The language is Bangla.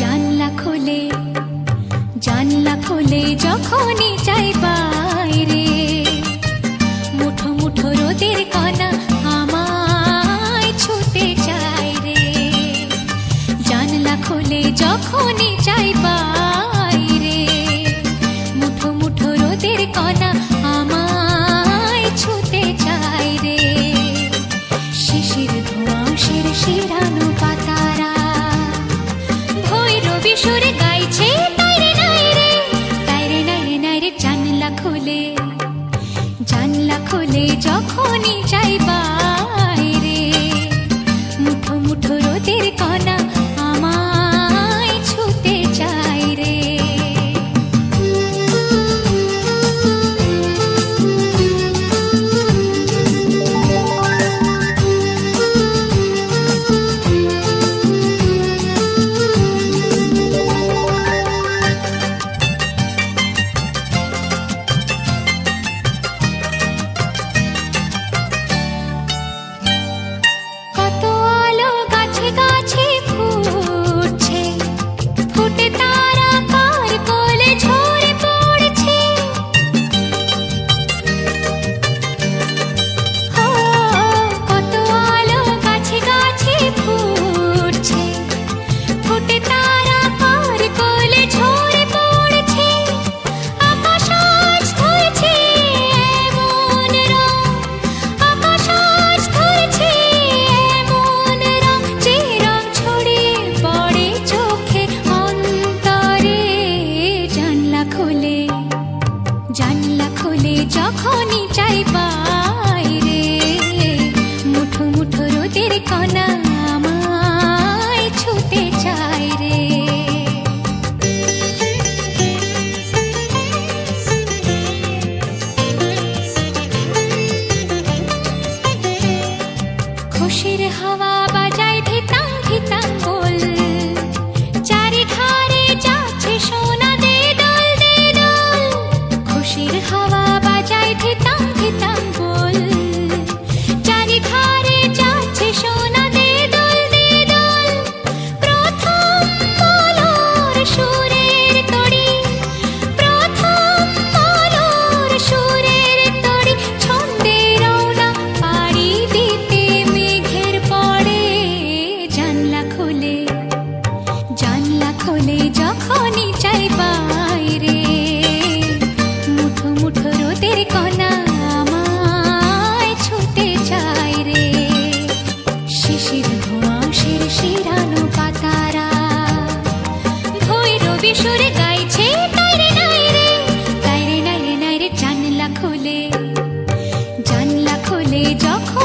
জানলা খোলে জানলা খোলে যখনই চাই বাইরে। মুঠো মুঠো রোদের কণা আমায় ছুটে চাই রে। জানলা খোলে যখনই চাই বাইরে যখনই চাই পাই রে মুঠো মুঠো রোদের কণা। খুলে, জানলা খোলে যখনই চাই বাইরে। মুঠো মুঠো রোদের কণা আমায় ছুটে চাই রে। শিশির ঘুমাশের শিরানো পাতারা ভই রবি গাইছে তাইরে নাই তাইরে নাই রে নাই রে, জানলা খোলে। জানলা খোলে যখন